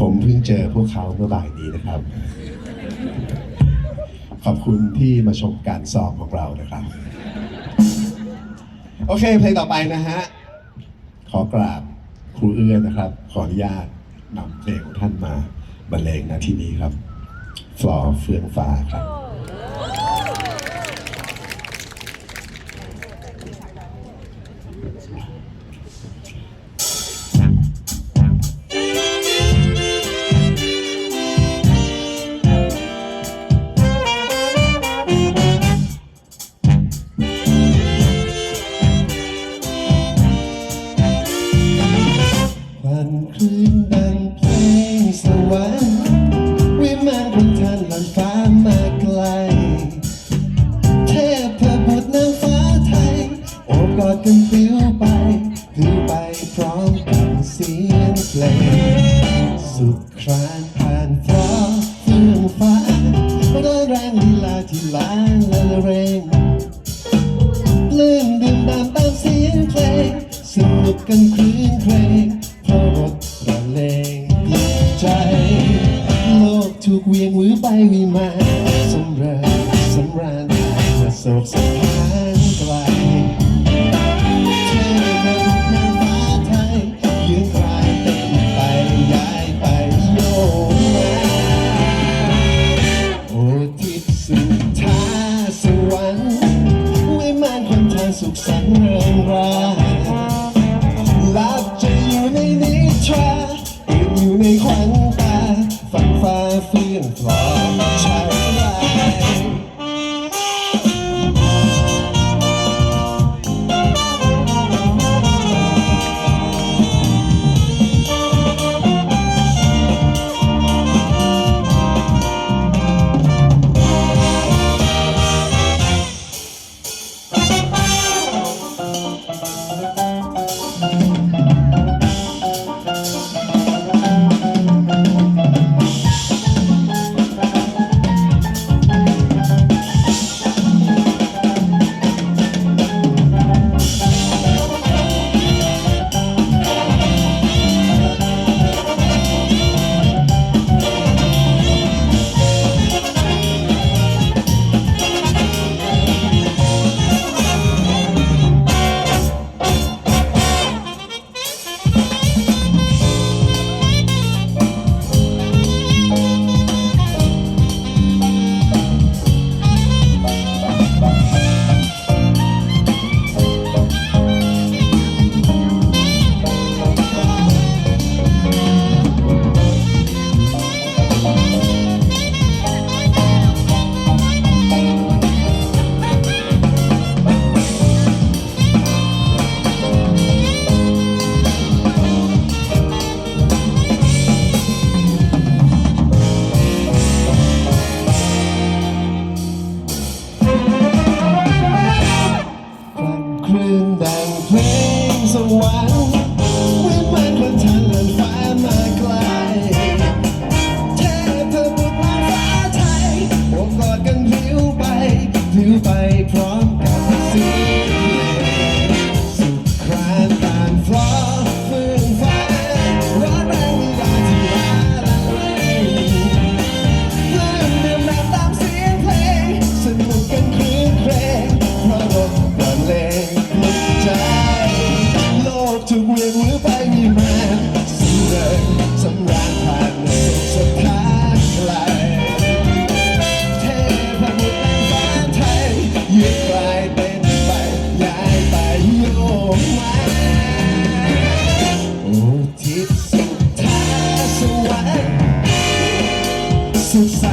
ผมเพิ่งเจอพวกเขาเมื่อบ่ายนี้นะครับ ขอบคุณที่มาชมการซ้อมของเรานะครับ โอเคเพลงต่อไปนะฮะ ขอกราบครูเอื้อนะครับ ขออนุญาตนำเพลงของท่านมาบรรเลงนะที่นี้ครับฟลอเฟื่องฟ้าครับ ดกันปลิวไปปลิวไปพร้อมกับเสียงเพลงสุดครานผ่านฟ้าเฟื่องฟ้าร้อยแรงลีลาที่ล้านละเรงลื่นดื่มด่ำตามเสียงเพลงสนุกกันคลื่นเพลงเพราะรถระเลงปลุกใจ โลกถูกเวียงหวือไปวิมา คนท Texas.